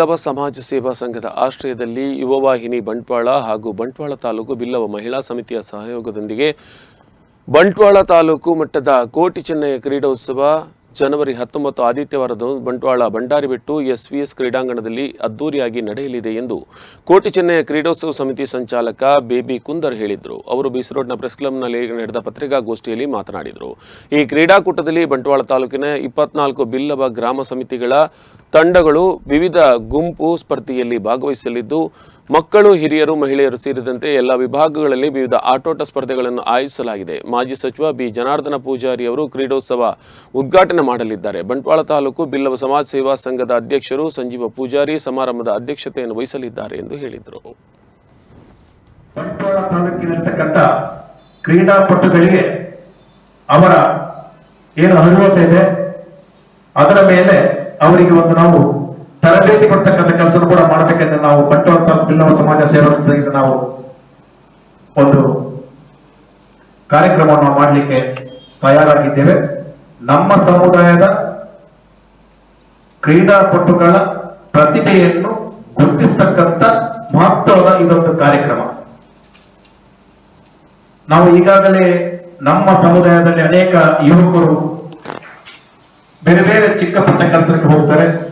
ಬಿಲ್ಲವ ಸಮಾಜ ಸೇವಾ ಸಂಘದ ಆಶ್ರಯದಲ್ಲಿ ಯುವವಾಹಿನಿ ಬಂಟ್ವಾಳ ಹಾಗೂ ಬಂಟ್ವಾಳ ತಾಲೂಕು ಬಿಲ್ಲವ ಮಹಿಳಾ ಸಮಿತಿಯ ಸಹಯೋಗದೊಂದಿಗೆ ಬಂಟ್ವಾಳ ತಾಲೂಕು ಮಟ್ಟದ ಕೋಟಿ ಚೆನ್ನಯ್ಯ ಕ್ರೀಡೋತ್ಸವ ಜನವರಿ ಹತ್ತೊಂಬತ್ತು ಆದಿತ್ಯವಾರದ ಬಂಟ್ವಾಳ ಬಂಡಾರಿಬೆಟ್ಟು ಎಸ್ವಿಎಸ್ ಕ್ರೀಡಾಂಗಣದಲ್ಲಿ ಅದ್ದೂರಿಯಾಗಿ ನಡೆಯಲಿದೆ ಎಂದು ಕೋಟಿ ಚೆನ್ನೈ ಕ್ರೀಡೋತ್ಸವ ಸಮಿತಿ ಸಂಚಾಲಕ ಬೇಬಿ ಕುಂದರ್ ಹೇಳಿದರು. ಅವರು ಬೀಸ್ ರೋಡ್ನ ಪ್ರೆಸ್ ಕ್ಲಬ್ನಲ್ಲಿ ನಡೆದ ಪತ್ರಿಕಾಗೋಷ್ಠಿಯಲ್ಲಿ ಮಾತನಾಡಿದರು. ಈ ಕ್ರೀಡಾಕೂಟದಲ್ಲಿ ಬಂಟ್ವಾಳ ತಾಲೂಕಿನ ಇಪ್ಪತ್ನಾಲ್ಕು ಬಿಲ್ಲವ ಗ್ರಾಮ ಸಮಿತಿಗಳ ತಂಡಗಳು ವಿವಿಧ ಗುಂಪು ಸ್ಪರ್ಧೆಯಲ್ಲಿ ಭಾಗವಹಿಸಲಿದ್ದು ಮಕ್ಕಳು, ಹಿರಿಯರು, ಮಹಿಳೆಯರು ಸೇರಿದಂತೆ ಎಲ್ಲ ವಿಭಾಗಗಳಲ್ಲಿ ವಿವಿಧ ಆಟೋಟ ಸ್ಪರ್ಧೆಗಳನ್ನು ಆಯೋಜಿಸಲಾಗಿದೆ. ಮಾಜಿ ಸಚಿವ ಬಿ. ಜನಾರ್ದನ ಪೂಜಾರಿ ಅವರು ಕ್ರೀಡೋತ್ಸವ ಉದ್ಘಾಟನೆ ಮಾಡಲಿದ್ದಾರೆ. ಬಂಟ್ವಾಳ ತಾಲೂಕು ಬಿಲ್ಲವ ಸಮಾಜ ಸೇವಾ ಸಂಘದ ಅಧ್ಯಕ್ಷರು ಸಂಜೀವ ಪೂಜಾರಿ ಸಮಾರಂಭದ ಅಧ್ಯಕ್ಷತೆಯನ್ನು ವಹಿಸಲಿದ್ದಾರೆ ಎಂದು ಹೇಳಿದರು. ಕ್ರೀಡಾಪಟುಗಳಿಗೆ ಅವರ ಏನು ಅರ್ಹತೆ ಇದೆ, ಅದರ ಮೇಲೆ ಅವರಿಗೆ ಒಂದು ನಾವು ತರಬೇತಿ ಕೊಡ್ತಕ್ಕಂಥ ಕೆಲಸ ಕೂಡ ಮಾಡಬೇಕೆಂದು ನಾವು ಬಂಟ್ವಾಳ ತಾಲೂಕು ಬಿಲ್ಲವ ಸಮಾಜ ಸೇವಾ ನಾವು ಒಂದು ಕಾರ್ಯಕ್ರಮವನ್ನು ಮಾಡಲಿಕ್ಕೆ ತಯಾರಾಗಿದ್ದೇವೆ. ನಮ್ಮ ಸಮುದಾಯದ ಕ್ರೀಡಾಪಟುಗಳ ಪ್ರತಿಭೆಯನ್ನು ಗುರುತಿಸ್ತಕ್ಕಂಥ ಮಹತ್ವದ ಇದೊಂದು ಕಾರ್ಯಕ್ರಮ. ನಾವು ಈಗಾಗಲೇ ನಮ್ಮ ಸಮುದಾಯದಲ್ಲಿ ಅನೇಕ ಯುವಕರು ಬೇರೆ ಬೇರೆ ಚಿಕ್ಕ ಪುಟ್ಟ ಕೆಲಸಕ್ಕೆ ಹೋಗ್ತಾರೆ.